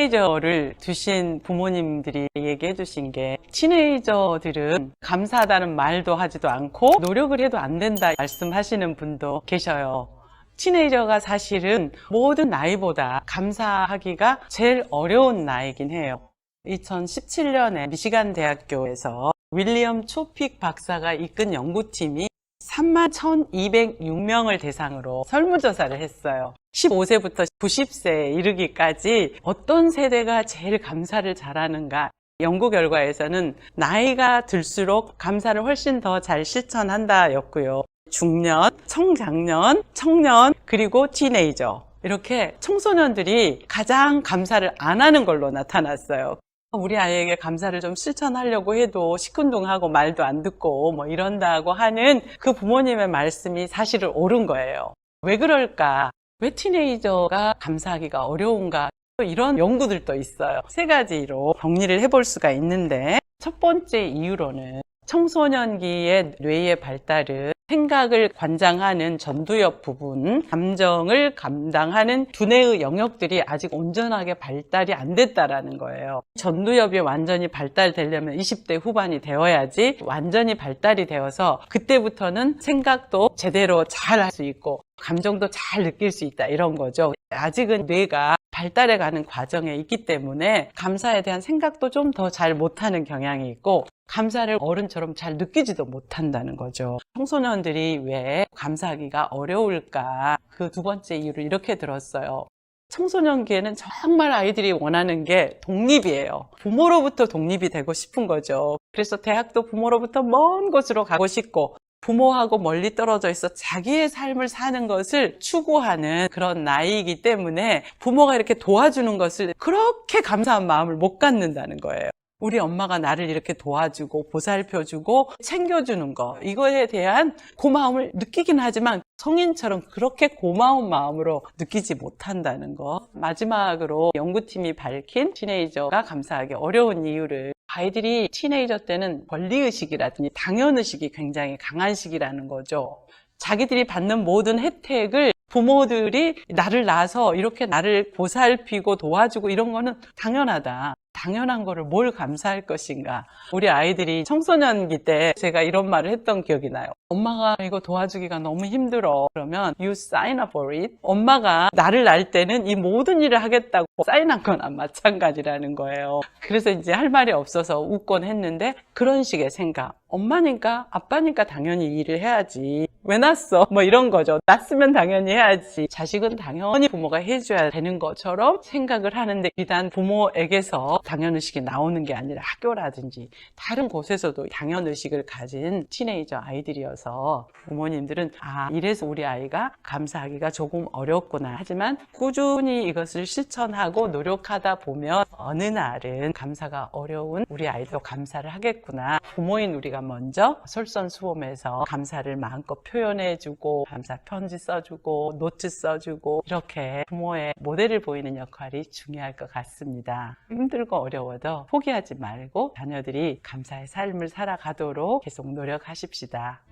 티네이저를 두신 부모님들이 얘기해 주신 게 티네이저들은 감사하다는 말도 하지도 않고 노력을 해도 안 된다 말씀하시는 분도 계셔요. 티네이저가 사실은 모든 나이보다 감사하기가 제일 어려운 나이긴 해요. 2017년에 미시간 대학교에서 윌리엄 초픽 박사가 이끈 연구팀이 3만 1,206명을 대상으로 설문조사를 했어요. 15세부터 90세에 이르기까지 어떤 세대가 제일 감사를 잘하는가. 연구 결과에서는 나이가 들수록 감사를 훨씬 더 잘 실천한다 였고요. 중년, 청장년, 청년, 그리고 티네이저. 이렇게 청소년들이 가장 감사를 안 하는 걸로 나타났어요. 우리 아이에게 감사를 좀 실천하려고 해도 시큰둥하고 말도 안 듣고 뭐 이런다고 하는 그 부모님의 말씀이 사실은 옳은 거예요. 왜 그럴까? 왜 티네이저가 감사하기가 어려운가? 또 이런 연구들도 있어요. 세 가지로 정리를 해볼 수가 있는데 첫 번째 이유로는 청소년기의 뇌의 발달은 생각을 관장하는 전두엽 부분, 감정을 감당하는 두뇌의 영역들이 아직 온전하게 발달이 안 됐다라는 거예요. 전두엽이 완전히 발달되려면 20대 후반이 되어야지 완전히 발달이 되어서 그때부터는 생각도 제대로 잘 할 수 있고 감정도 잘 느낄 수 있다 이런 거죠. 아직은 뇌가 발달해 가는 과정에 있기 때문에 감사에 대한 생각도 좀 더 잘 못하는 경향이 있고 감사를 어른처럼 잘 느끼지도 못한다는 거죠. 청소년들이 왜 감사하기가 어려울까? 그 두 번째 이유를 이렇게 들었어요. 청소년기에는 정말 아이들이 원하는 게 독립이에요. 부모로부터 독립이 되고 싶은 거죠. 그래서 대학도 부모로부터 먼 곳으로 가고 싶고 부모하고 멀리 떨어져 있어 자기의 삶을 사는 것을 추구하는 그런 나이이기 때문에 부모가 이렇게 도와주는 것을 그렇게 감사한 마음을 못 갖는다는 거예요. 우리 엄마가 나를 이렇게 도와주고 보살펴주고 챙겨주는 거. 이거에 대한 고마움을 느끼긴 하지만 성인처럼 그렇게 고마운 마음으로 느끼지 못한다는 거. 마지막으로 연구팀이 밝힌 티네이저가 감사하기 어려운 이유를 아이들이 티네이저 때는 권리의식이라든지 당연의식이 굉장히 강한 시기라는 거죠. 자기들이 받는 모든 혜택을 부모들이 나를 낳아서 이렇게 나를 보살피고 도와주고 이런 거는 당연하다. 당연한 거를 뭘 감사할 것인가. 우리 아이들이 청소년기 때 제가 이런 말을 했던 기억이 나요. 엄마가 이거 도와주기가 너무 힘들어. 그러면 you sign up for it. 엄마가 나를 낳을 때는 이 모든 일을 하겠다고 사인한 거나 마찬가지라는 거예요. 그래서 이제 할 말이 없어서 웃곤 했는데 그런 식의 생각. 엄마니까 아빠니까 당연히 일을 해야지. 왜 낳았어? 뭐 이런 거죠. 낳았으면 당연히 해야지. 자식은 당연히 부모가 해줘야 되는 것처럼 생각을 하는데 비단 부모에게서 당연의식이 나오는 게 아니라 학교라든지 다른 곳에서도 당연의식을 가진 티네이저 아이들이어서 부모님들은 아 이래서 우리 아이가 감사하기가 조금 어렵구나 하지만 꾸준히 이것을 실천하고 노력하다 보면 어느 날은 감사가 어려운 우리 아이도 감사를 하겠구나 부모인 우리가 먼저 솔선수범해서 감사를 마음껏 표현해주고 감사 편지 써주고 노트 써주고 이렇게 부모의 모델을 보이는 역할이 중요할 것 같습니다. 힘들고 어려워도 포기하지 말고 자녀들이 감사의 삶을 살아가도록 계속 노력하십시다.